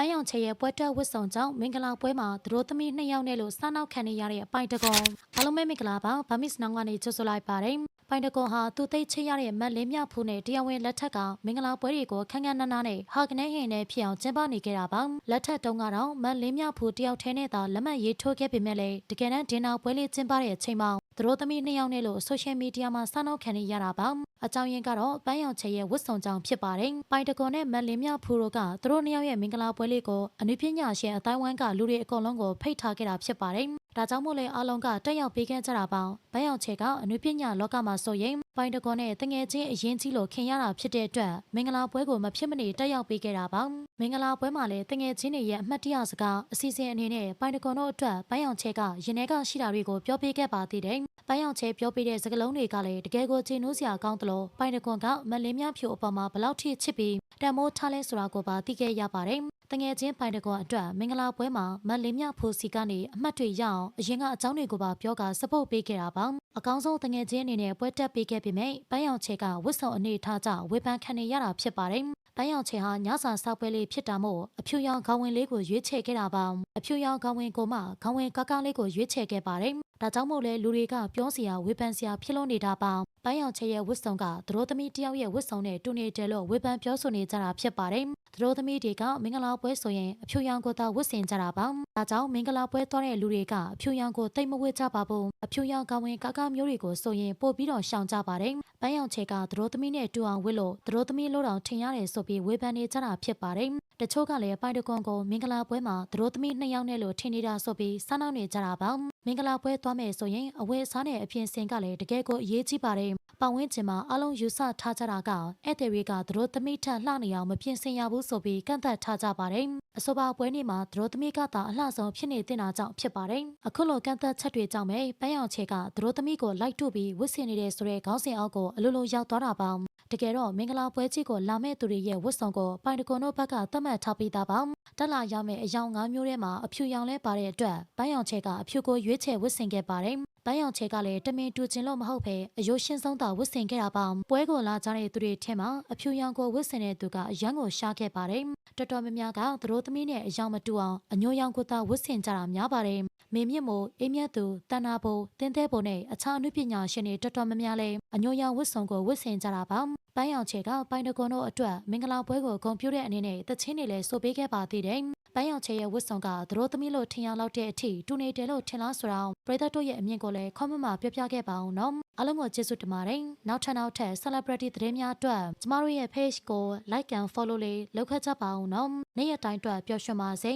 ပန်းရောင်ချေရဲ့ပွဲတက်ဝတ်ဆောင်ကြောင့်မင်္ဂလာပွဲမှာသူတို့သမီးနှစ်ယောက်နဲ့လို့စားနောက်ခံနေရတဲ့အပိုင်တကွန်အားလုံးပဲမင်္ဂလာပါဗမစ်နောင်ကနေကြိုဆိုလိုက်ပါတယ်ပိုင်တကွန်ဟာသူသိချရတဲ့မတ်လင်းမြဖူးနဲ့တရားဝင်လက်ထက်ကမင်္ဂလာပွဲတွေကိုခန်းခန်းနားနားနဲ့ဟာကနေဟင်နဲ့ဖြစ်အောင်ကျင်းပနေကြတာပါလက်ထက်တုန်းကတော့မတ်လင်းမြဖူးတယောက်ထဲနဲ့သာလက်မှတ်ရေးထိုးခဲ့ပေမဲ့လည်းတကယ်တမ်းဒင်နာပွဲလေးကျင်းပတဲ့အချိန်မှာ သူတို့သမီးနှစ်ယောက်နဲ့လို့ဆိုရှယ်မီဒီယာမှာစားနောက်ခံနေရတာပါအကြောင်းရင်းကတော့ပန်းရောင်ချေရဲ့ဝတ်ဆောင်ကြောင့်ဖြစ်ပါတယ်ပိုင်တကွန်နဲ့မတ်လင်းမြဖူးတို့ကသူတို့နှစ်ယောက်ရဲ့မင်္ဂလာပွဲလေးကိုအနုပညာရှင်အတိုင်းဝိုင်းကလူတွေအကုန်လုံးကိုဖိတ်ထားခဲ့တာဖြစ်ပါတယ်ဒါကြောင့်မို့လဲအားလုံးကတက်ရောက်ပေးခဲ့ကြတာပါပန်းရောင်ချေကအနုပညာလောကမှာဆိုရင်ပိုင်တကွန်နဲ့တငယ်ချင်းအရင်ကြီးလို့ခင်ရတာဖြစ်တဲ့အတွက်မင်္ဂလာပွဲကိုမဖြစ်မနေတက်ရောက်ပေးခဲ့တာပါမင်္ဂလာပွဲမှာလည်းတငယ်ချင်းတွေရဲ့အမှတ်တရစကားအစီအစဉ်အနေနဲ့ပိုင်တကွန်တို့အတွက်ပန်းရောင်ချေကရင်ထဲကရှိတာတွေကိုပြောပေးခဲ့ပါသေးတယ်ပန်းရောင်ချေပြောပေးတဲ့စကားလုံးတွေကလည်းတကယ်ကိုချေနှိုးစရာကောင်းသလိုပိုင်တကွန်ကမလင်းများဖြူအပေါ်မှာဘလောက်ထိချစ်ပြီးတန်မိုးထားလဲဆိုတာကိုပါသိခဲ့ရပါတယ်တငယ်ချင်းပိုင်တကွန်အတွက်မင်္ဂလာပွဲမှာမလင်းမြဖိုစီကနေအမှတ်တွေရအောင်အရင်ကအကြောင်းတွေကိုပါပြောကစပုတ်ပေးခဲ့တာပါအကောင်းဆုံးတငယ်ချင်းအနေနဲ့ပွဲတက်ပေးခဲ့ပေမဲ့ပန်းရောင်ချေကဝတ်ဆောင်အနေထားကြဝေဖန်ခံနေရတာဖြစ်ပါတယ်ပန်းရောင်ချေဟာညစာစောက်ပွဲလေးဖြစ်တာမို့အဖြူရောင်ခေါင်းဝင်လေးကိုရွေးချယ်ခဲ့တာပါအဖြူရောင်ခေါင်းဝင်ကိုမှခေါင်းဝင်ကားကားလေးကိုရွေးချယ်ခဲ့ပါတယ် ဒါကြောင့်မို့လဲလူတွေကပြောစရာဝေဖန်စရာဖြစ်လို့နေတာပါပန်းရောင်ချေရဲ့ဝတ်ဆောင်ကသတို့သမီးတယောက်ရဲ့ဝတ်ဆောင်နဲ့တူနေတယ်လို့ဝေဖန်ပြောဆိုနေကြတာဖြစ်ပါတယ်သတို့သမီးတွေကမင်္ဂလာပွဲဆိုရင်အဖြူရောင်ကိုသာဝတ်ဆင်ကြတာပါဒါကြောင့်မင်္ဂလာပွဲသွားတဲ့လူတွေကအဖြူရောင်ကိုတိတ်မဝတ်ကြပါဘူးအဖြူရောင်ကောင်းဝင်ကားကားမျိုးတွေကိုဆိုရင်ပို့ပြီးတော့ရှောင်ကြပါတယ်ပန်းရောင်ချေကသတို့သမီးနဲ့တူအောင်ဝတ်လို့သတို့သမီးလို့တောင်ထင်ရတယ်ဆိုပြီးဝေဖန်နေကြတာဖြစ်ပါတယ်တချို့ကလည်းပိုင်တကွန်ကိုမင်္ဂလာပွဲမှာသတို့သမီးနှစ်ယောက်နဲ့လို့ထင်နေတာဆိုပြီးစားနောက်နေကြတာပါမင်္ဂလာပွဲသွားမယ်ဆိုရင်အဝယ်စားနဲ့အပြင်စင်ကလည်းတကယ်ကိုအရေးကြီးပါတယ်ပတ်ဝန်းကျင်မှာအလုံးယူဆထားကြတာကဧည့်သည်တွေကသတို့သမီးထက်လှနေအောင်မပြင်ဆင်ရဘူးဆိုပြီးကန့်သက်ထားကြပါတယ်အဆိုပါပွဲနေ့မှာသတို့သမီးကသာအလှဆုံးဖြစ်နေတဲ့တာကြောင့်ဖြစ်ပါတယ်အခုလိုကန့်သက်ချက်တွေကြောင့်ပဲပန်းရောင်ချေကသတို့သမီးကိုလိုက်ထုတ်ပြီးဝစ်ဆင်နေတဲ့ဆိုတဲ့ခေါင်းစဉ်အောက်ကိုအလိုလိုရောက်သွားတာပါတကယ်တော့မင်္ဂလာပွဲကြီးကိုလာမဲ့သူတွေရဲ့ဝတ်ဆောင်ကိုပိုင်တကွန်တို့ဘက်ကသတ်မှတ်ထားပြီးသားပါ တက်လာရမယ့်အယောင်၅မျိုးထဲမှာအဖြူရောင်လဲပါတဲ့အတွက်ပန်းရောင်ချေကအဖြူကိုရွေးချယ်ဝတ်ဆင်ခဲ့ပါတယ်ပန်းရောင်ချေကလည်းတမင်တူချင်လို့မဟုတ်ပဲအယိုးရှင်းဆုံးသာဝတ်ဆင်ခဲ့တာပါပွဲကိုလာကြတဲ့သူတွေထဲမှာအဖြူရောင်ကိုဝတ်ဆင်တဲ့သူကအရန်ကိုရှားခဲ့ပါတယ်တော်တော်များများကသတို့သမီးနဲ့အယောင်မတူအောင်အညိုရောင်ကိုသာဝတ်ဆင်ကြတာများပါတယ်မင်းမြင့်မို့အေးမြတ်သူတန်နာဘိုတင်းသေးဘိုနဲ့အခြားအနုပညာရှင်တွေတော်တော်များများလဲအညိုရောင်ဝတ်စုံကိုဝတ်ဆင်ကြတာပါ ပန်းရောင်ချေကပိုင်တကွန်တို့အတွက်မင်္ဂလာပွဲကိုဂုဏ်ပြုတဲ့အနေနဲ့တချင်းတွေလည်းဆိုပေးခဲ့ပါသေးတယ်ပန်းရောင်ချေရဲ့ဝတ်ဆောင်ကသတို့သမီးလို့ထင်ရလောက်တဲ့အထိတူနေတယ်လို့ထင်လားဆိုတော့ပရိသတ်တို့ရဲ့အမြင်ကိုလည်းခွန်မမပြောပြခဲ့ပါအောင်နော်အားလုံးကိုကျေးဇူးတင်ပါတယ်နောက်ထပ်နောက်ထပ် celebrity သတင်းများအတွက်ကျမတို့ရဲ့ page ကို like and follow လေးလုပ်ခဲ့ကြပါအောင်နော်နေ့ရက်တိုင်းအတွက်ပျော်ရွှင်ပါစေ